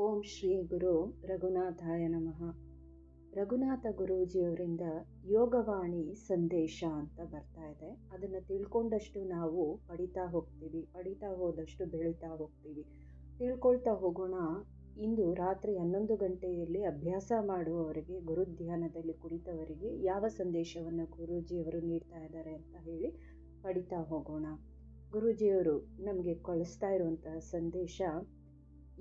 ಓಂ ಶ್ರೀ ಗುರು ರಘುನಾಥಾಯ ನಮಃ. ರಘುನಾಥ ಗುರೂಜಿಯವರಿಂದ ಯೋಗವಾಣಿ ಸಂದೇಶ ಅಂತ ಬರ್ತಾ ಇದೆ. ಅದನ್ನು ತಿಳ್ಕೊಂಡಷ್ಟು ನಾವು ಪಡಿತಾ ಹೋಗ್ತೀವಿ, ಪಡಿತಾ ಹೋದಷ್ಟು ಬೆಳೀತಾ ಹೋಗ್ತೀವಿ. ತಿಳ್ಕೊಳ್ತಾ ಹೋಗೋಣ. ಇಂದು ರಾತ್ರಿ ಹನ್ನೊಂದು ಗಂಟೆಯಲ್ಲಿ ಅಭ್ಯಾಸ ಮಾಡುವವರಿಗೆ, ಗುರುಧ್ಯಾನದಲ್ಲಿ ಕುಳಿತವರಿಗೆ ಯಾವ ಸಂದೇಶವನ್ನು ಗುರೂಜಿಯವರು ನೀಡ್ತಾ ಇದ್ದಾರೆ ಅಂತ ಹೇಳಿ ಪಡಿತಾ ಹೋಗೋಣ. ಗುರೂಜಿಯವರು ನಮಗೆ ಕಳಿಸ್ತಾ ಇರುವಂತಹ ಸಂದೇಶ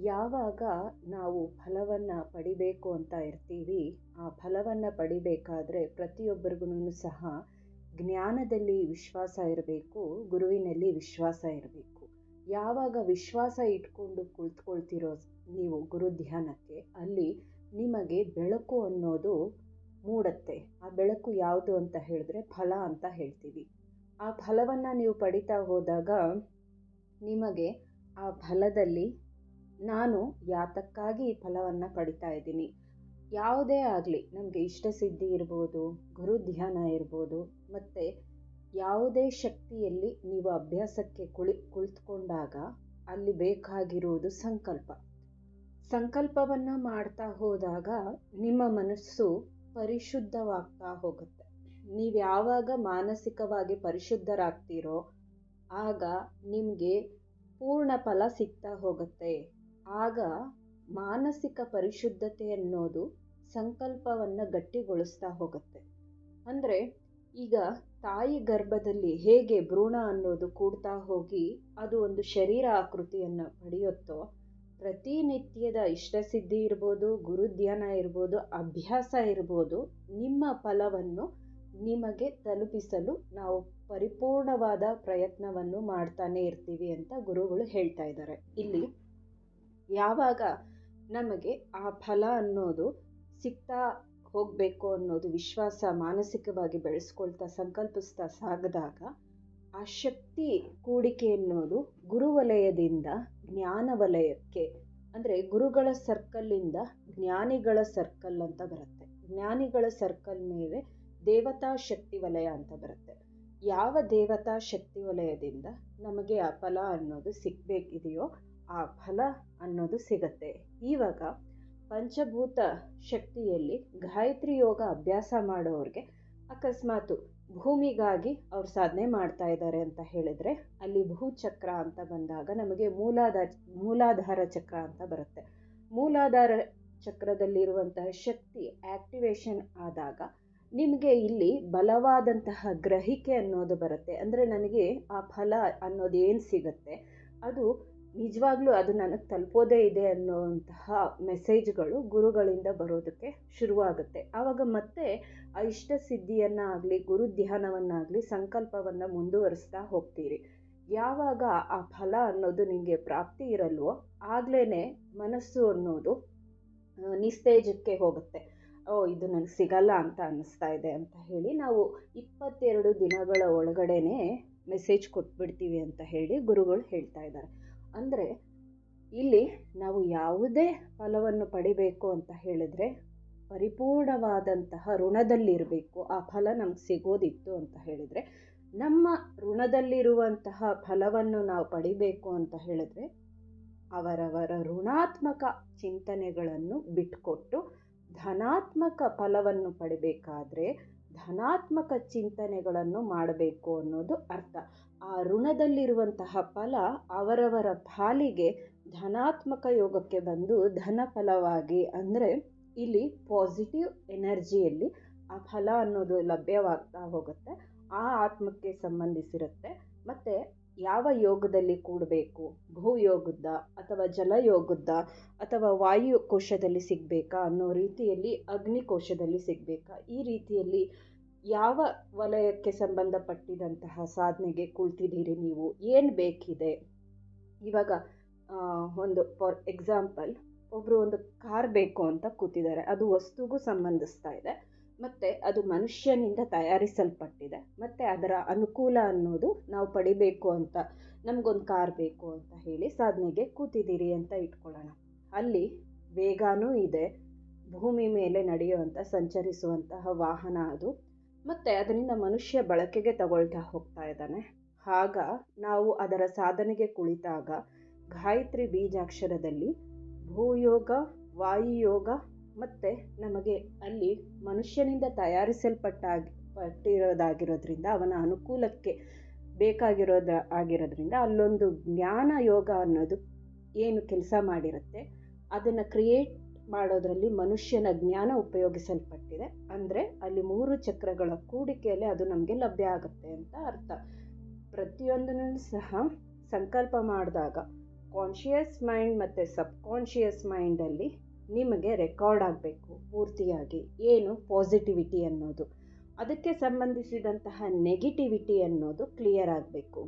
ಯಾವಾಗ ನಾವು ಫಲವನ್ನು ಪಡಿಬೇಕು ಅಂತ ಇರ್ತೀವಿ, ಆ ಫಲವನ್ನು ಪಡಿಬೇಕಾದ್ರೆ ಪ್ರತಿಯೊಬ್ಬರಿಗೂ ಸಹ ಜ್ಞಾನದಲ್ಲಿ ವಿಶ್ವಾಸ ಇರಬೇಕು, ಗುರುವಿನಲ್ಲಿ ವಿಶ್ವಾಸ ಇರಬೇಕು. ಯಾವಾಗ ವಿಶ್ವಾಸ ಇಟ್ಕೊಂಡು ಕುಳಿತುಕೊಳ್ತಿರೋ ನೀವು ಗುರು ಧ್ಯಾನಕ್ಕೆ ಅಲ್ಲಿ ನಿಮಗೆ ಬೆಳಕು ಅನ್ನೋದು ಮೂಡುತ್ತೆ. ಆ ಬೆಳಕು ಯಾವುದು ಅಂತ ಹೇಳಿದ್ರೆ ಫಲ ಅಂತ ಹೇಳ್ತೀವಿ. ಆ ಫಲವನ್ನು ನೀವು ಪಡಿತಾ ಹೋದಾಗ ನಿಮಗೆ ಆ ಫಲದಲ್ಲಿ ನಾನು ಯಾತಕ್ಕಾಗಿ ಈ ಫಲವನ್ನು ಪಡಿತಾ ಇದ್ದೀನಿ? ಯಾವುದೇ ಆಗಲಿ ನಮಗೆ ಇಷ್ಟಸಿದ್ಧಿ ಇರ್ಬೋದು, ಗುರು ಧ್ಯಾನ ಇರ್ಬೋದು, ಮತ್ತು ಯಾವುದೇ ಶಕ್ತಿಯಲ್ಲಿ ನೀವು ಅಭ್ಯಾಸಕ್ಕೆ ಕುಳಿ, ಕುಳಿತುಕೊಂಡಾಗ ಅಲ್ಲಿ ಬೇಕಾಗಿರುವುದು ಸಂಕಲ್ಪ. ಸಂಕಲ್ಪವನ್ನು ಮಾಡ್ತಾ ಹೋದಾಗ ನಿಮ್ಮ ಮನಸ್ಸು ಪರಿಶುದ್ಧವಾಗ್ತಾ ಹೋಗುತ್ತೆ. ನೀವು ಯಾವಾಗ ಮಾನಸಿಕವಾಗಿ ಪರಿಶುದ್ಧರಾಗ್ತೀರೋ, ಆಗ ನಿಮಗೆ ಪೂರ್ಣ ಫಲ ಸಿಗ್ತಾ ಹೋಗುತ್ತೆ. ಆಗ ಮಾನಸಿಕ ಪರಿಶುದ್ಧತೆ ಅನ್ನೋದು ಸಂಕಲ್ಪವನ್ನು ಗಟ್ಟಿಗೊಳಿಸ್ತಾ ಹೋಗುತ್ತೆ. ಅಂದರೆ ಈಗ ತಾಯಿ ಗರ್ಭದಲ್ಲಿ ಹೇಗೆ ಭ್ರೂಣ ಅನ್ನೋದು ಕೂಡ್ತಾ ಹೋಗಿ ಅದು ಒಂದು ಶರೀರ ಆಕೃತಿಯನ್ನು ಪಡೆಯುತ್ತೋ, ಪ್ರತಿನಿತ್ಯದ ಇಷ್ಟಸಿದ್ಧಿ ಇರ್ಬೋದು, ಗುರುಧ್ಯಾನ ಇರ್ಬೋದು, ಅಭ್ಯಾಸ ಇರ್ಬೋದು, ನಿಮ್ಮ ಫಲವನ್ನು ನಿಮಗೆ ತಲುಪಿಸಲು ನಾವು ಪರಿಪೂರ್ಣವಾದ ಪ್ರಯತ್ನವನ್ನು ಮಾಡ್ತಾನೆ ಇರ್ತೀವಿ ಅಂತ ಗುರುಗಳು ಹೇಳ್ತಾ ಇದ್ದಾರೆ. ಇಲ್ಲಿ ಯಾವಾಗ ನಮಗೆ ಆ ಫಲ ಅನ್ನೋದು ಸಿಗ್ತಾ ಹೋಗಬೇಕು ಅನ್ನೋದು ವಿಶ್ವಾಸ ಮಾನಸಿಕವಾಗಿ ಬೆಳೆಸ್ಕೊಳ್ತಾ ಸಂಕಲ್ಪಿಸ್ತಾ ಸಾಗಿದಾಗ ಆ ಶಕ್ತಿ ಕೂಡಿಕೆ ಅನ್ನೋದು ಗುರುವಲಯದಿಂದ ಜ್ಞಾನ ವಲಯಕ್ಕೆ ಅಂದರೆ ಗುರುಗಳ ಸರ್ಕಲ್ಲಿಂದ ಜ್ಞಾನಿಗಳ ಸರ್ಕಲ್ ಅಂತ ಬರುತ್ತೆ. ಜ್ಞಾನಿಗಳ ಸರ್ಕಲ್ ಮೇಲೆ ದೇವತಾ ಶಕ್ತಿ ವಲಯ ಅಂತ ಬರುತ್ತೆ. ಯಾವ ದೇವತಾ ಶಕ್ತಿ ವಲಯದಿಂದ ನಮಗೆ ಆ ಫಲ ಅನ್ನೋದು ಸಿಗಬೇಕಿದೆಯೋ ಆ ಫಲ ಅನ್ನೋದು ಸಿಗತ್ತೆ. ಇವಾಗ ಪಂಚಭೂತ ಶಕ್ತಿಯಲ್ಲಿ ಗಾಯತ್ರಿ ಯೋಗ ಅಭ್ಯಾಸ ಮಾಡೋರಿಗೆ ಅಕಸ್ಮಾತು ಭೂಮಿಗಾಗಿ ಅವ್ರು ಸಾಧನೆ ಮಾಡ್ತಾ ಇದ್ದಾರೆ ಅಂತ ಹೇಳಿದರೆ ಅಲ್ಲಿ ಭೂಚಕ್ರ ಅಂತ ಬಂದಾಗ ನಮಗೆ ಮೂಲಾಧಾರ ಮೂಲಾಧಾರ ಚಕ್ರ ಅಂತ ಬರುತ್ತೆ. ಮೂಲಾಧಾರ ಚಕ್ರದಲ್ಲಿರುವಂತಹ ಶಕ್ತಿ ಆಕ್ಟಿವೇಶನ್ ಆದಾಗ ನಿಮಗೆ ಇಲ್ಲಿ ಬಲವಾದಂತಹ ಗ್ರಹಿಕೆ ಅನ್ನೋದು ಬರುತ್ತೆ. ಅಂದರೆ ನನಗೆ ಆ ಫಲ ಅನ್ನೋದು ಏನು ಸಿಗುತ್ತೆ? ಅದು ನಿಜವಾಗ್ಲೂ ಅದು ನನಗೆ ತಲುಪೋದೇ ಇದೆ ಅನ್ನೋವಂತಹ ಮೆಸೇಜ್ಗಳು ಗುರುಗಳಿಂದ ಬರೋದಕ್ಕೆ ಶುರುವಾಗುತ್ತೆ. ಆವಾಗ ಮತ್ತೆ ಆ ಇಷ್ಟ ಸಿದ್ಧಿಯನ್ನು ಗುರು ಧ್ಯಾನವನ್ನಾಗಲಿ, ಸಂಕಲ್ಪವನ್ನು ಮುಂದುವರಿಸ್ತಾ ಹೋಗ್ತೀರಿ. ಯಾವಾಗ ಆ ಫಲ ಅನ್ನೋದು ನಿಮಗೆ ಪ್ರಾಪ್ತಿ ಇರಲ್ವೋ ಆಗ್ಲೇ ಮನಸ್ಸು ಅನ್ನೋದು ನಿಸ್ತೇಜಕ್ಕೆ ಹೋಗುತ್ತೆ. ಓ, ಇದು ನನಗೆ ಸಿಗಲ್ಲ ಅಂತ ಅನ್ನಿಸ್ತಾ ಇದೆ ಅಂತ ಹೇಳಿ ನಾವು ಇಪ್ಪತ್ತೆರಡು ದಿನಗಳ ಒಳಗಡೆನೆ ಮೆಸೇಜ್ ಕೊಟ್ಬಿಡ್ತೀವಿ ಅಂತ ಹೇಳಿ ಗುರುಗಳು ಹೇಳ್ತಾ ಇದ್ದಾರೆ. ಅಂದರೆ ಇಲ್ಲಿ ನಾವು ಯಾವುದೇ ಫಲವನ್ನು ಪಡಿಬೇಕು ಅಂತ ಹೇಳಿದ್ರೆ ಪರಿಪೂರ್ಣವಾದಂತಹ ಋಣದಲ್ಲಿರಬೇಕು, ಆ ಫಲ ನಮ್ಗೆ ಸಿಗೋದಿತ್ತು ಅಂತ ಹೇಳಿದರೆ, ನಮ್ಮ ಋಣದಲ್ಲಿರುವಂತಹ ಫಲವನ್ನು ನಾವು ಪಡಿಬೇಕು ಅಂತ ಹೇಳಿದ್ರೆ ಅವರವರ ಋಣಾತ್ಮಕ ಚಿಂತನೆಗಳನ್ನು ಬಿಟ್ಕೊಟ್ಟು ಧನಾತ್ಮಕ ಫಲವನ್ನು ಪಡಿಬೇಕಾದ್ರೆ ಧನಾತ್ಮಕ ಚಿಂತನೆಗಳನ್ನು ಮಾಡಬೇಕು ಅನ್ನೋದು ಅರ್ಥ. ಆ ಋಣದಲ್ಲಿರುವಂತಹ ಫಲ ಅವರವರ ಪಾಲಿಗೆ ಧನಾತ್ಮಕ ಯೋಗಕ್ಕೆ ಬಂದು ಧನ ಫಲವಾಗಿ ಅಂದರೆ ಇಲ್ಲಿ ಪಾಸಿಟಿವ್ ಎನರ್ಜಿಯಲ್ಲಿ ಆ ಫಲ ಅನ್ನೋದು ಲಭ್ಯವಾಗ್ತಾ ಹೋಗುತ್ತೆ. ಆ ಆತ್ಮಕ್ಕೆ ಸಂಬಂಧಿಸಿರುತ್ತೆ. ಮತ್ತು ಯಾವ ಯೋಗದಲ್ಲಿ ಕೂಡಬೇಕು? ಭೂಯೋಗದ ಅಥವಾ ಜಲಯೋಗದ್ದ ಅಥವಾ ವಾಯು ಕೋಶದಲ್ಲಿ ಸಿಗಬೇಕಾ ಅನ್ನೋ ರೀತಿಯಲ್ಲಿ ಅಗ್ನಿಕೋಶದಲ್ಲಿ ಸಿಗಬೇಕಾ? ಈ ರೀತಿಯಲ್ಲಿ ಯಾವ ವಲಯಕ್ಕೆ ಸಂಬಂಧಪಟ್ಟಿದಂತಹ ಸಾಧನೆಗೆ ಕುಳ್ತಿದ್ದೀರಿ ನೀವು? ಏನು ಬೇಕಿದೆ? ಇವಾಗ ಒಂದು ಫಾರ್ ಎಕ್ಸಾಂಪಲ್ ಒಬ್ಬರು ಒಂದು ಕಾರ್ ಬೇಕು ಅಂತ ಕೂತಿದ್ದಾರೆ. ಅದು ವಸ್ತುಗೂ ಸಂಬಂಧಿಸ್ತಾ ಇದೆ. ಮತ್ತು ಅದು ಮನುಷ್ಯನಿಂದ ತಯಾರಿಸಲ್ಪಟ್ಟಿದೆ. ಮತ್ತು ಅದರ ಅನುಕೂಲ ಅನ್ನೋದು ನಾವು ಪಡಿಬೇಕು ಅಂತ, ನಮಗೊಂದು ಕಾರ್ ಬೇಕು ಅಂತ ಹೇಳಿ ಸಾಧನೆಗೆ ಕೂತಿದ್ದೀರಿ ಅಂತ ಇಟ್ಕೊಳ್ಳೋಣ. ಅಲ್ಲಿ ವೇಗನೂ ಇದೆ. ಭೂಮಿ ಮೇಲೆ ನಡೆಯುವಂಥ ಸಂಚರಿಸುವಂತಹ ವಾಹನ ಅದು. ಮತ್ತು ಅದರಿಂದ ಮನುಷ್ಯ ಬಳಕೆಗೆ ತಗೊಳ್ತಾ ಹೋಗ್ತಾ ಇದ್ದಾನೆ. ಆಗ ನಾವು ಅದರ ಸಾಧನೆಗೆ ಕುಳಿತಾಗ ಗಾಯತ್ರಿ ಬೀಜಾಕ್ಷರದಲ್ಲಿ ಭೂಯೋಗ, ವಾಯುಯೋಗ ಮತ್ತು ನಮಗೆ ಅಲ್ಲಿ ಮನುಷ್ಯನಿಂದ ತಯಾರಿಸಲ್ಪಟ್ಟ ಪಟ್ಟಿರೋದಾಗಿರೋದ್ರಿಂದ, ಅವನ ಅನುಕೂಲಕ್ಕೆ ಬೇಕಾಗಿರೋದ ಆಗಿರೋದ್ರಿಂದ ಅಲ್ಲೊಂದು ಜ್ಞಾನ ಯೋಗ ಅನ್ನೋದು ಏನು ಕೆಲಸ ಮಾಡಿರುತ್ತೆ. ಅದನ್ನು ಕ್ರಿಯೇಟ್ ಮಾಡೋದರಲ್ಲಿ ಮನುಷ್ಯನ ಜ್ಞಾನ ಉಪಯೋಗಿಸಲ್ಪಟ್ಟಿದೆ. ಅಂದರೆ ಅಲ್ಲಿ ಮೂರು ಚಕ್ರಗಳ ಕೂಡಿಕೆಯಲ್ಲಿ ಅದು ನಮಗೆ ಲಭ್ಯ ಆಗುತ್ತೆ ಅಂತ ಅರ್ಥ. ಪ್ರತಿಯೊಂದನ್ನು ಸಹ ಸಂಕಲ್ಪ ಮಾಡಿದಾಗ ಕಾನ್ಷಿಯಸ್ ಮೈಂಡ್ ಮತ್ತು ಸಬ್ಕಾನ್ಷಿಯಸ್ ಮೈಂಡಲ್ಲಿ ನಿಮಗೆ ರೆಕಾರ್ಡ್ ಆಗಬೇಕು, ಪೂರ್ತಿಯಾಗಿ ಏನು ಪಾಸಿಟಿವಿಟಿ ಅನ್ನೋದು. ಅದಕ್ಕೆ ಸಂಬಂಧಿಸಿದಂತಹ ನೆಗೆಟಿವಿಟಿ ಅನ್ನೋದು ಕ್ಲಿಯರ್ ಆಗಬೇಕು.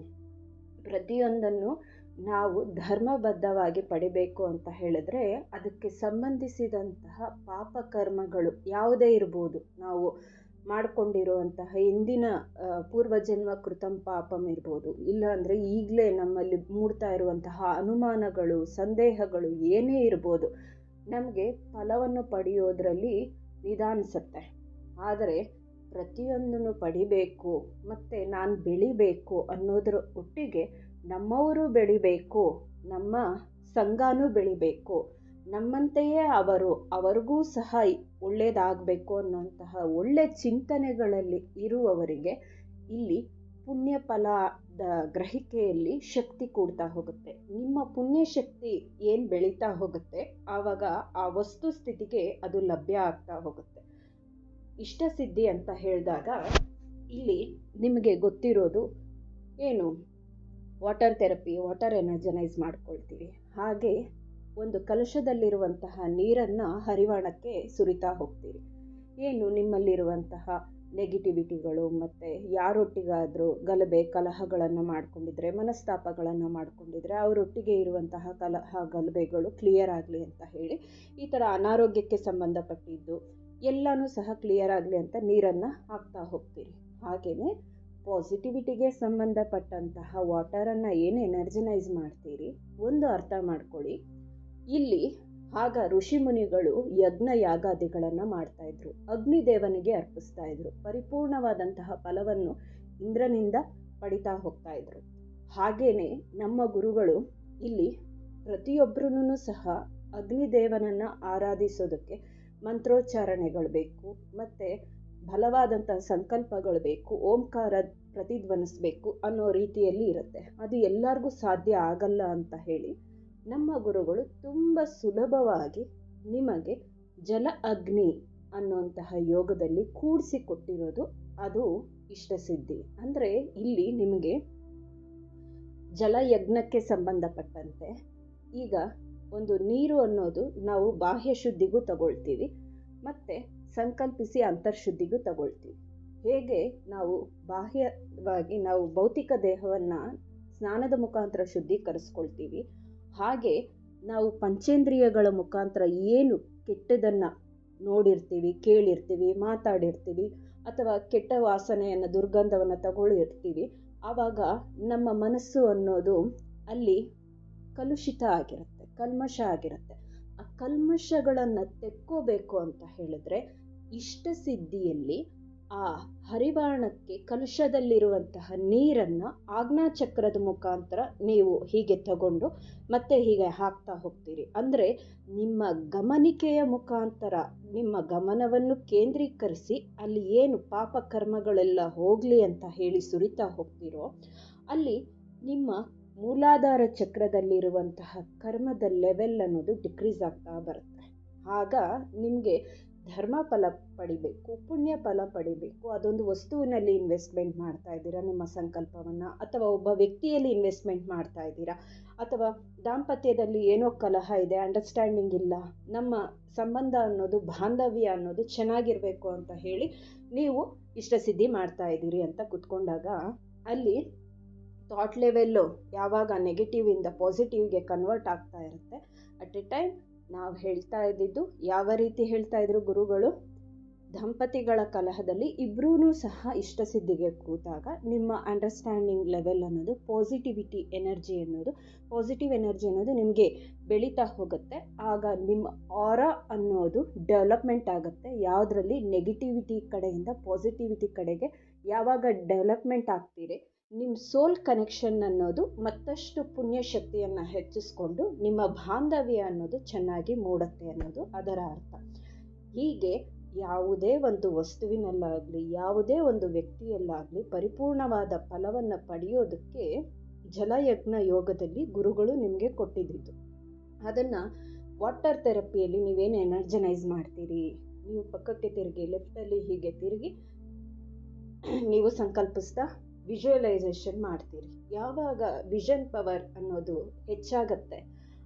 ಪ್ರತಿಯೊಂದನ್ನು ನಾವು ಧರ್ಮಬದ್ಧವಾಗಿ ಪಡಿಬೇಕು ಅಂತ ಹೇಳಿದ್ರೆ ಅದಕ್ಕೆ ಸಂಬಂಧಿಸಿದಂತಹ ಪಾಪಕರ್ಮಗಳು ಯಾವುದೇ ಇರ್ಬೋದು. ನಾವು ಮಾಡಿಕೊಂಡಿರುವಂತಹ ಹಿಂದಿನ ಪೂರ್ವಜನ್ಮ ಕೃತಂ ಪಾಪಂ ಇರ್ಬೋದು. ಇಲ್ಲಾಂದರೆ ಈಗಲೇ ನಮ್ಮಲ್ಲಿ ಮೂಡ್ತಾ ಇರುವಂತಹ ಅನುಮಾನಗಳು, ಸಂದೇಹಗಳು ಏನೇ ಇರ್ಬೋದು, ನಮಗೆ ಫಲವನ್ನು ಪಡೆಯೋದ್ರಲ್ಲಿ ನಿಧಾನಿಸುತ್ತೆ ಆದರೆ ಪ್ರತಿಯೊಂದನ್ನು ಪಡಿಬೇಕು ಮತ್ತು ನಾನು ಬೆಳಿಬೇಕು ಅನ್ನೋದ್ರ ಒಟ್ಟಿಗೆ ನಮ್ಮವರು ಬೆಳಿಬೇಕು, ನಮ್ಮ ಸಂಘನೂ ಬೆಳಿಬೇಕು, ನಮ್ಮಂತೆಯೇ ಅವರು, ಅವರಿಗೂ ಸಹ ಒಳ್ಳೆಯದಾಗಬೇಕು ಅನ್ನೋಂತಹ ಒಳ್ಳೆಯ ಚಿಂತನೆಗಳಲ್ಲಿ ಇರುವವರಿಗೆ ಇಲ್ಲಿ ಪುಣ್ಯ ಫಲದ ಗ್ರಹಿಕೆಯಲ್ಲಿ ಶಕ್ತಿ ಕೂಡ್ತಾ ಹೋಗುತ್ತೆ. ನಿಮ್ಮ ಪುಣ್ಯ ಶಕ್ತಿ ಏನು ಬೆಳೀತಾ ಹೋಗುತ್ತೆ, ಆವಾಗ ಆ ವಸ್ತು ಸ್ಥಿತಿಗೆ ಅದು ಲಭ್ಯ ಆಗ್ತಾ ಹೋಗುತ್ತೆ. ಇಷ್ಟಸಿದ್ಧಿ ಅಂತ ಹೇಳಿದಾಗ ಇಲ್ಲಿ ನಿಮಗೆ ಗೊತ್ತಿರೋದು ಏನು? ವಾಟರ್ ಥೆರಪಿ, ವಾಟರ್ ಎನರ್ಜನೈಸ್ ಮಾಡ್ಕೊಳ್ತೀವಿ. ಹಾಗೆ ಒಂದು ಕಲಶದಲ್ಲಿರುವಂತಹ ನೀರನ್ನು ಹರಿವಾಣಕ್ಕೆ ಸುರಿತಾ ಹೋಗ್ತೀರಿ. ಏನು ನಿಮ್ಮಲ್ಲಿರುವಂತಹ ನೆಗೆಟಿವಿಟಿಗಳು ಮತ್ತು ಯಾರೊಟ್ಟಿಗಾದರೂ ಗಲಭೆ, ಕಲಹಗಳನ್ನು ಮಾಡ್ಕೊಂಡಿದ್ರೆ, ಮನಸ್ತಾಪಗಳನ್ನು ಮಾಡ್ಕೊಂಡಿದ್ರೆ ಅವರೊಟ್ಟಿಗೆ ಇರುವಂತಹ ಕಲಹ, ಗಲಭೆಗಳು ಕ್ಲಿಯರ್ ಆಗಲಿ ಅಂತ ಹೇಳಿ ಈ ಥರ ಅನಾರೋಗ್ಯಕ್ಕೆ ಸಂಬಂಧಪಟ್ಟಿದ್ದು ಎಲ್ಲನೂ ಸಹ ಕ್ಲಿಯರ್ ಆಗಲಿ ಅಂತ ನೀರನ್ನು ಹಾಕ್ತಾ ಹೋಗ್ತೀರಿ. ಹಾಗೆಯೇ ಪಾಸಿಟಿವಿಟಿಗೆ ಸಂಬಂಧಪಟ್ಟಂತಹ ವಾಟರನ್ನು ಏನು ಎನರ್ಜನೈಸ್ ಮಾಡ್ತೀರಿ? ಒಂದು ಅರ್ಥ ಮಾಡ್ಕೊಳ್ಳಿ. ಇಲ್ಲಿ ಆಗ ಋಷಿಮುನಿಗಳು ಯಜ್ಞ ಯಾಗಾದಿಗಳನ್ನು ಮಾಡ್ತಾಯಿದ್ರು ಅಗ್ನಿದೇವನಿಗೆ ಅರ್ಪಿಸ್ತಾ ಇದ್ರು. ಪರಿಪೂರ್ಣವಾದಂತಹ ಫಲವನ್ನು ಇಂದ್ರನಿಂದ ಪಡಿತಾ ಹೋಗ್ತಾ ಇದ್ರು. ಹಾಗೇನೆ ನಮ್ಮ ಗುರುಗಳು ಇಲ್ಲಿ ಪ್ರತಿಯೊಬ್ಬರೂ ಸಹ ಅಗ್ನಿದೇವನನ್ನು ಆರಾಧಿಸೋದಕ್ಕೆ ಮಂತ್ರೋಚ್ಚಾರಣೆಗಳು ಬೇಕು, ಮತ್ತು ಬಲವಾದಂಥ ಸಂಕಲ್ಪಗಳು ಬೇಕು, ಓಂಕಾರ ಪ್ರತಿಧ್ವನಿಸ್ಬೇಕು ಅನ್ನೋ ರೀತಿಯಲ್ಲಿ ಇರುತ್ತೆ. ಅದು ಎಲ್ಲರಿಗೂ ಸಾಧ್ಯ ಆಗಲ್ಲ ಅಂತ ಹೇಳಿ ನಮ್ಮ ಗುರುಗಳು ತುಂಬ ಸುಲಭವಾಗಿ ನಿಮಗೆ ಜಲ ಅಗ್ನಿ ಅನ್ನುವಂತಹ ಯೋಗದಲ್ಲಿ ಕೂಡಿಸಿಕೊಟ್ಟಿರೋದು ಅದು ಇಷ್ಟಸಿದ್ಧಿ ಅಂದರೆ ಇಲ್ಲಿ ನಿಮಗೆ ಜಲಯಜ್ಞಕ್ಕೆ ಸಂಬಂಧಪಟ್ಟಂತೆ ಈಗ ಒಂದು ನೀರು ಅನ್ನೋದು ನಾವು ಬಾಹ್ಯ ಶುದ್ಧಿಗೂ ತಗೊಳ್ತೀವಿ, ಮತ್ತು ಸಂಕಲ್ಪಿಸಿ ಅಂತರ್ಶುದ್ಧಿಗೂ ತಗೊಳ್ತೀವಿ. ಹೇಗೆ ನಾವು ಬಾಹ್ಯವಾಗಿ ನಾವು ಭೌತಿಕ ದೇಹವನ್ನು ಸ್ನಾನದ ಮುಖಾಂತರ ಶುದ್ಧೀಕರಿಸ್ಕೊಳ್ತೀವಿ, ಹಾಗೆ ನಾವು ಪಂಚೇಂದ್ರಿಯಗಳ ಮುಖಾಂತರ ಏನು ಕೆಟ್ಟದನ್ನು ನೋಡಿರ್ತೀವಿ, ಕೇಳಿರ್ತೀವಿ, ಮಾತಾಡಿರ್ತೀವಿ, ಅಥವಾ ಕೆಟ್ಟ ವಾಸನೆಯನ್ನು, ದುರ್ಗಂಧವನ್ನು ತಗೊಳ್ಳಿರ್ತೀವಿ, ಆವಾಗ ನಮ್ಮ ಮನಸ್ಸು ಅನ್ನೋದು ಅಲ್ಲಿ ಕಲುಷಿತ ಆಗಿರುತ್ತೆ. ಕಲ್ಮಶ ಆಗಿರುತ್ತೆ ಆ ಕಲ್ಮಶಗಳನ್ನು ತೆಕ್ಕೋಬೇಕು ಅಂತ ಹೇಳಿದ್ರೆ ಇಷ್ಟ ಸಿದ್ಧಿಯಲ್ಲಿ ಆ ಹರಿವಾಣಕ್ಕೆ ಕಲುಷದಲ್ಲಿರುವಂತಹ ನೀರನ್ನು ಆಜ್ಞಾಚಕ್ರದ ಮುಖಾಂತರ ನೀವು ಹೀಗೆ ತಗೊಂಡು ಮತ್ತೆ ಹೀಗೆ ಹಾಕ್ತಾ ಹೋಗ್ತೀರಿ. ಅಂದರೆ ನಿಮ್ಮ ಗಮನಿಕೆಯ ಮುಖಾಂತರ ನಿಮ್ಮ ಗಮನವನ್ನು ಕೇಂದ್ರೀಕರಿಸಿ ಅಲ್ಲಿ ಏನು ಪಾಪ ಕರ್ಮಗಳೆಲ್ಲ ಹೋಗಲಿ ಅಂತ ಹೇಳಿ ಸುರಿತಾ ಹೋಗ್ತೀರೋ ಅಲ್ಲಿ ನಿಮ್ಮ ಮೂಲಾಧಾರ ಚಕ್ರದಲ್ಲಿರುವಂತಹ ಕರ್ಮದ ಲೆವೆಲ್ ಅನ್ನೋದು ಡಿಕ್ರೀಸ್ ಆಗ್ತಾ ಬರುತ್ತೆ. ಆಗ ನಿಮಗೆ ಧರ್ಮ ಫಲ ಪಡಿಬೇಕು, ಪುಣ್ಯ ಫಲ ಪಡಿಬೇಕು. ಅದೊಂದು ವಸ್ತುವಿನಲ್ಲಿ ಇನ್ವೆಸ್ಟ್ಮೆಂಟ್ ಮಾಡ್ತಾ ಇದ್ದೀರಾ, ನಿಮ್ಮ ಸಂಕಲ್ಪವನ್ನು? ಅಥವಾ ಒಬ್ಬ ವ್ಯಕ್ತಿಯಲ್ಲಿ ಇನ್ವೆಸ್ಟ್ಮೆಂಟ್ ಮಾಡ್ತಾ ಇದ್ದೀರಾ? ಅಥವಾ ದಾಂಪತ್ಯದಲ್ಲಿ ಏನೋ ಕಲಹ ಇದೆ ಅಂಡರ್ಸ್ಟ್ಯಾಂಡಿಂಗ್ ಇಲ್ಲ, ನಮ್ಮ ಸಂಬಂಧ ಅನ್ನೋದು, ಬಾಂಧವ್ಯ ಅನ್ನೋದು ಚೆನ್ನಾಗಿರಬೇಕು ಅಂತ ಹೇಳಿ ನೀವು ಇಷ್ಟಸಿದ್ಧಿ ಮಾಡ್ತಾ ಇದ್ದೀರಿ ಅಂತ ಕೂತ್ಕೊಂಡಾಗ ಅಲ್ಲಿ ಥಾಟ್ ಲೆವೆಲ್ಲು ಯಾವಾಗ ನೆಗೆಟಿವಿಂದ ಪಾಸಿಟಿವ್ಗೆ ಕನ್ವರ್ಟ್ ಆಗ್ತಾ ಇರುತ್ತೆ. ಅಟ್ ಎ ಟೈಮ್ ನಾವು ಹೇಳ್ತಾ ಇದ್ದಿದ್ದು ಯಾವ ರೀತಿ ಹೇಳ್ತಾ ಇದ್ರು ಗುರುಗಳು, ದಂಪತಿಗಳ ಕಲಹದಲ್ಲಿ ಇಬ್ಬರೂ ಸಹ ಇಷ್ಟಸಿದ್ಧಿಗೆ ಕೂತಾಗ ನಿಮ್ಮ ಅಂಡರ್ಸ್ಟ್ಯಾಂಡಿಂಗ್ ಲೆವೆಲ್ ಅನ್ನೋದು ಪಾಸಿಟಿವಿಟಿ ಎನರ್ಜಿ ಅನ್ನೋದು ಪಾಸಿಟಿವ್ ಎನರ್ಜಿ ಅನ್ನೋದು ನಿಮಗೆ ಬೆಳೀತಾ ಹೋಗುತ್ತೆ. ಆಗ ನಿಮ್ಮ ಆರ ಅನ್ನೋದು ಡೆವಲಪ್ಮೆಂಟ್ ಆಗುತ್ತೆ. ಯಾವುದರಲ್ಲಿ ನೆಗೆಟಿವಿಟಿ ಕಡೆಯಿಂದ ಪಾಸಿಟಿವಿಟಿ ಕಡೆಗೆ ಯಾವಾಗ ಡೆವಲಪ್ಮೆಂಟ್ ಆಗ್ತೀರಿ? ನಿಮ್ಮ ಸೋಲ್ ಕನೆಕ್ಷನ್ ಅನ್ನೋದು ಮತ್ತಷ್ಟು ಪುಣ್ಯ ಪುಣ್ಯಶಕ್ತಿಯನ್ನು ಹೆಚ್ಚಿಸ್ಕೊಂಡು ನಿಮ್ಮ ಬಾಂಧವ್ಯ ಅನ್ನೋದು ಚೆನ್ನಾಗಿ ಮೂಡುತ್ತೆ ಅನ್ನೋದು ಅದರ ಅರ್ಥ. ಹೀಗೆ ಯಾವುದೇ ಒಂದು ವಸ್ತುವಿನಲ್ಲಾಗಲಿ, ಯಾವುದೇ ಒಂದು ವ್ಯಕ್ತಿಯಲ್ಲಾಗಲಿ ಪರಿಪೂರ್ಣವಾದ ಫಲವನ್ನು ಪಡೆಯೋದಕ್ಕೆ ಜಲಯಜ್ಞ ಯೋಗದಲ್ಲಿ ಗುರುಗಳು ನಿಮಗೆ ಕೊಟ್ಟಿದ್ದಿದ್ದು. ಅದನ್ನು ವಾಟರ್ ಥೆರಪಿಯಲ್ಲಿ ನೀವೇನು ಎನರ್ಜನೈಸ್ ಮಾಡ್ತೀರಿ? ನೀವು ಪಕ್ಕಕ್ಕೆ ತಿರುಗಿ, ಲೆಫ್ಟಲ್ಲಿ ಹೀಗೆ ತಿರುಗಿ, ನೀವು ಸಂಕಲ್ಪಿಸ್ತಾ ವಿಜುವಲೈಸೇಷನ್ ಮಾಡ್ತೀರಿ. ಯಾವಾಗ ವಿಷನ್ ಪವರ್ ಅನ್ನೋದು ಹೆಚ್ಚಾಗತ್ತೆ,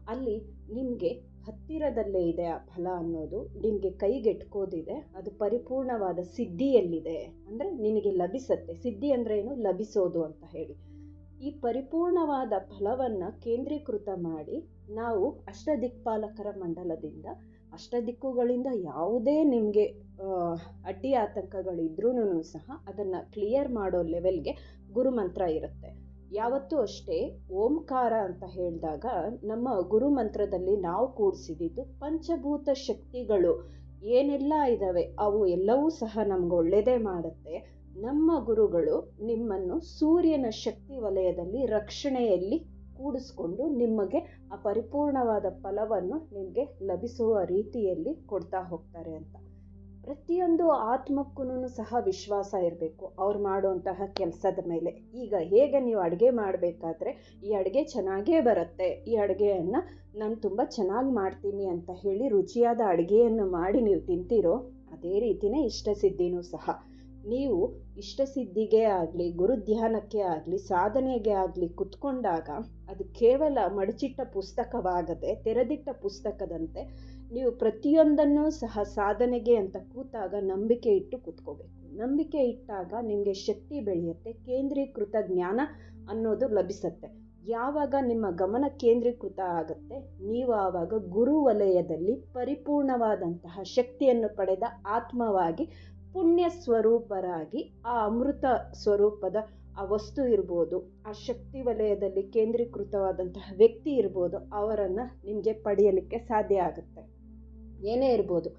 ಅಲ್ಲಿ ನಿಮಗೆ ಹತ್ತಿರದಲ್ಲೇ ಇದೆ ಆ ಫಲ ಅನ್ನೋದು, ನಿಮಗೆ ಕೈಗೆಟ್ಕೋದಿದೆ, ಅದು ಪರಿಪೂರ್ಣವಾದ ಸಿದ್ಧಿಯಲ್ಲಿದೆ. ಅಂದರೆ ನಿನಗೆ ಲಭಿಸತ್ತೆ. ಸಿದ್ಧಿ ಅಂದರೆ ಏನು? ಲಭಿಸೋದು ಅಂತ ಹೇಳಿ. ಈ ಪರಿಪೂರ್ಣವಾದ ಫಲವನ್ನು ಕೇಂದ್ರೀಕೃತ ಮಾಡಿ, ನಾವು ಅಷ್ಟದಿಕ್ಪಾಲಕರ ಮಂಡಲದಿಂದ ಅಷ್ಟದಿಕ್ಕುಗಳಿಂದ ಯಾವುದೇ ನಿಮಗೆ ಅಡ್ಡಿ ಆತಂಕಗಳಿದ್ರೂ ಸಹ ಅದನ್ನು ಕ್ಲಿಯರ್ ಮಾಡೋ ಲೆವೆಲ್ಗೆ ಗುರುಮಂತ್ರ ಇರುತ್ತೆ. ಯಾವತ್ತೂ ಅಷ್ಟೇ ಓಂಕಾರ ಅಂತ ಹೇಳಿದಾಗ ನಮ್ಮ ಗುರುಮಂತ್ರದಲ್ಲಿ ನಾವು ಕೂಡಿಸಿದ್ದು ಪಂಚಭೂತ ಶಕ್ತಿಗಳು. ಏನೆಲ್ಲ ಇದ್ದಾವೆ ಅವು ಎಲ್ಲವೂ ಸಹ ನಮ್ಗೆ ಒಳ್ಳೆಯದೇ ಮಾಡುತ್ತೆ. ನಮ್ಮ ಗುರುಗಳು ನಿಮ್ಮನ್ನು ಸೂರ್ಯನ ಶಕ್ತಿ ವಲಯದಲ್ಲಿ ರಕ್ಷಣೆಯಲ್ಲಿ ಕೂಡಿಸ್ಕೊಂಡು ನಿಮಗೆ ಆ ಪರಿಪೂರ್ಣವಾದ ಫಲವನ್ನು ನಿಮಗೆ ಲಭಿಸುವ ರೀತಿಯಲ್ಲಿ ಕೊಡ್ತಾ ಹೋಗ್ತಾರೆ ಅಂತ. ಪ್ರತಿಯೊಂದು ಆತ್ಮಕ್ಕೂ ಸಹ ವಿಶ್ವಾಸ ಇರಬೇಕು. ಅವ್ರು ಮಾಡುವಂತಹ ಕೆಲಸದ ಮೇಲೆ. ಈಗ ಹೇಗೆ ನೀವು ಅಡುಗೆ ಮಾಡಬೇಕಾದ್ರೆ, ಈ ಅಡುಗೆ ಚೆನ್ನಾಗೇ ಬರುತ್ತೆ. ಈ ಅಡುಗೆಯನ್ನು ನಾನು ತುಂಬ ಚೆನ್ನಾಗಿ ಮಾಡ್ತೀನಿ ಅಂತ ಹೇಳಿ ರುಚಿಯಾದ ಅಡುಗೆಯನ್ನು ಮಾಡಿ ನೀವು ತಿಂತೀರೋ, ಅದೇ ರೀತಿಯೇ ಇಷ್ಟಸಿದ್ಧಿನೂ ಸಹ. ನೀವು ಇಷ್ಟಸಿದ್ಧಿಗೆ ಆಗಲಿ, ಗುರುಧ್ಯಾನಕ್ಕೆ ಆಗಲಿ, ಸಾಧನೆಗೆ ಆಗಲಿ ಕುತ್ಕೊಂಡಾಗ ಅದು ಕೇವಲ ಮಡಚಿಟ್ಟ ಪುಸ್ತಕವಾಗದೆ, ತೆರೆದಿಟ್ಟ ಪುಸ್ತಕದಂತೆ ನೀವು ಪ್ರತಿಯೊಂದನ್ನು ಸಹ ಸಾಧನೆಗೆ ಅಂತ ಕೂತಾಗ ನಂಬಿಕೆ ಇಟ್ಟು ಕೂತ್ಕೋಬೇಕು. ನಂಬಿಕೆ ಇಟ್ಟಾಗ ನಿಮಗೆ ಶಕ್ತಿ ಬೆಳೆಯುತ್ತೆ, ಕೇಂದ್ರೀಕೃತ ಜ್ಞಾನ ಅನ್ನೋದು ಲಭಿಸುತ್ತೆ. ಯಾವಾಗ ನಿಮ್ಮ ಗಮನ ಕೇಂದ್ರೀಕೃತ ಆಗುತ್ತೆ, ನೀವು ಆವಾಗ ಗುರು ವಲಯದಲ್ಲಿ ಪರಿಪೂರ್ಣವಾದಂತಹ ಶಕ್ತಿಯನ್ನು ಪಡೆದ ಆತ್ಮವಾಗಿ ಪುಣ್ಯ ಸ್ವರೂಪರಾಗಿ ಆ ಅಮೃತ ಸ್ವರೂಪದ ಆ ವಸ್ತು ಇರ್ಬೋದು, ಆ ಶಕ್ತಿ ವಲಯದಲ್ಲಿ ಕೇಂದ್ರೀಕೃತವಾದಂತಹ ವ್ಯಕ್ತಿ ಇರ್ಬೋದು, ಅವರನ್ನು ನಿಮಗೆ ಪಡೆಯಲಿಕ್ಕೆ ಸಾಧ್ಯ ಆಗುತ್ತೆ. ಏನೇ ಇರ್ಬೋದು,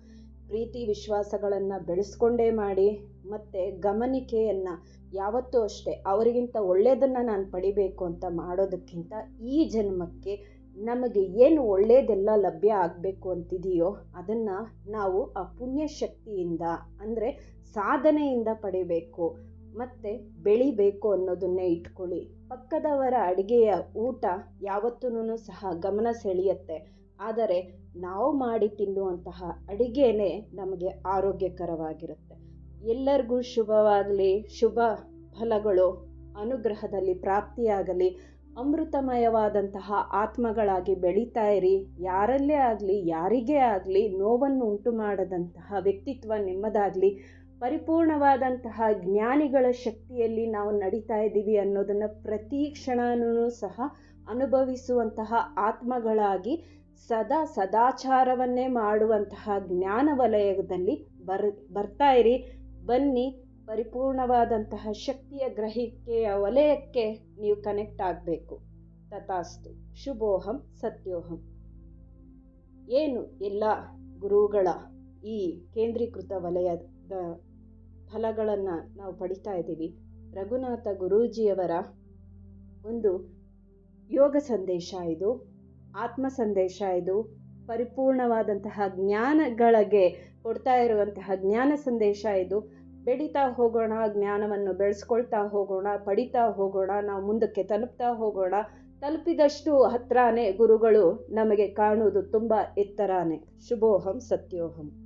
ಪ್ರೀತಿ ವಿಶ್ವಾಸಗಳನ್ನು ಬೆಳೆಸ್ಕೊಂಡೇ ಮಾಡಿ, ಮತ್ತು ಗಮನಿಕೆಯನ್ನು ಯಾವತ್ತೂ ಅಷ್ಟೇ ಅವರಿಗಿಂತ ಒಳ್ಳೆಯದನ್ನು ನಾನು ಪಡಿಬೇಕು ಅಂತ ಮಾಡೋದಕ್ಕಿಂತ ಈ ಜನ್ಮಕ್ಕೆ ನಮಗೆ ಏನು ಒಳ್ಳೆಯದೆಲ್ಲ ಲಭ್ಯ ಆಗಬೇಕು ಅಂತಿದೆಯೋ ಅದನ್ನು ನಾವು ಆ ಪುಣ್ಯಶಕ್ತಿಯಿಂದ, ಅಂದರೆ ಸಾಧನೆಯಿಂದ ಪಡಿಬೇಕು, ಮತ್ತು ಬೆಳಿಬೇಕು ಅನ್ನೋದನ್ನೇ ಇಟ್ಕೊಳ್ಳಿ. ಪಕ್ಕದವರ ಅಡುಗೆಯ ಊಟ ಯಾವತ್ತೂ ಸಹ ಗಮನ ಸೆಳೆಯುತ್ತೆ. ಆದರೆ ನಾವು ಮಾಡಿ ತಿನ್ನುವಂತಹ ಅಡುಗೆನೇ ನಮಗೆ ಆರೋಗ್ಯಕರವಾಗಿರುತ್ತೆ. ಎಲ್ಲರಿಗೂ ಶುಭವಾಗಲಿ, ಶುಭ ಫಲಗಳು, ಅನುಗ್ರಹದಲ್ಲಿ, ಪ್ರಾಪ್ತಿಯಾಗಲಿ. ಅಮೃತಮಯವಾದಂತಹ ಆತ್ಮಗಳಾಗಿ ಬೆಳೀತಾ ಇರಿ. ಯಾರಲ್ಲೇ ಆಗಲಿ, ಯಾರಿಗೇ ಆಗಲಿ ನೋವನ್ನು ಉಂಟು ಮಾಡದಂತಹ ವ್ಯಕ್ತಿತ್ವ ನಿಮ್ಮದಾಗಲಿ. ಪರಿಪೂರ್ಣವಾದಂತಹ ಜ್ಞಾನಿಗಳ ಶಕ್ತಿಯಲ್ಲಿ ನಾವು ನಡೀತಾ ಇದ್ದೀವಿ ಅನ್ನೋದನ್ನು ಪ್ರತಿ ಕ್ಷಣನೂ ಸಹ ಅನುಭವಿಸುವಂತಹ ಆತ್ಮಗಳಾಗಿ ಸದಾ ಸದಾಚಾರವನ್ನೇ ಮಾಡುವಂತಹ ಜ್ಞಾನ ವಲಯದಲ್ಲಿ ಬರ್, ಬರ್ತಾ ಇರಿ. ಬನ್ನಿ ಪರಿಪೂರ್ಣವಾದಂತಹ ಶಕ್ತಿಯ ಗ್ರಹಿಕೆಯ ವಲಯಕ್ಕೆ ನೀವು ಕನೆಕ್ಟ್ ಆಗಬೇಕು. ತಥಾಸ್ತು. ಶುಭೋಹಂ, ಸತ್ಯೋಹಂ. ಏನು ಎಲ್ಲ ಗುರುಗಳ ಈ ಕೇಂದ್ರೀಕೃತ ವಲಯದ ಫಲಗಳನ್ನು ನಾವು ಪಡಿತಾ ಇದ್ದೀವಿ. ರಘುನಾಥ ಗುರೂಜಿಯವರ ಒಂದು ಯೋಗ ಸಂದೇಶ ಇದು, ಆತ್ಮ ಸಂದೇಶ ಇದು, ಪರಿಪೂರ್ಣವಾದಂತಹ ಜ್ಞಾನಗಳಿಗೆ ಕೊಡ್ತಾ ಇರುವಂತಹ ಜ್ಞಾನ ಸಂದೇಶ ಇದು. ಬೆಳೀತಾ ಹೋಗೋಣ, ಜ್ಞಾನವನ್ನು ಬೆಳೆಸ್ಕೊಳ್ತಾ ಹೋಗೋಣ, ಪಡಿತಾ ಹೋಗೋಣ, ನಾವು ಮುಂದಕ್ಕೆ ತಲುಪ್ತಾ ಹೋಗೋಣ, ತಲುಪಿದಷ್ಟು ಹತ್ರನೇ ಗುರುಗಳು ನಮಗೆ ಕಾಣುವುದು ತುಂಬ ಎತ್ತರಾನೇ. ಶುಭೋಹಂ ಸತ್ಯೋಹಂ.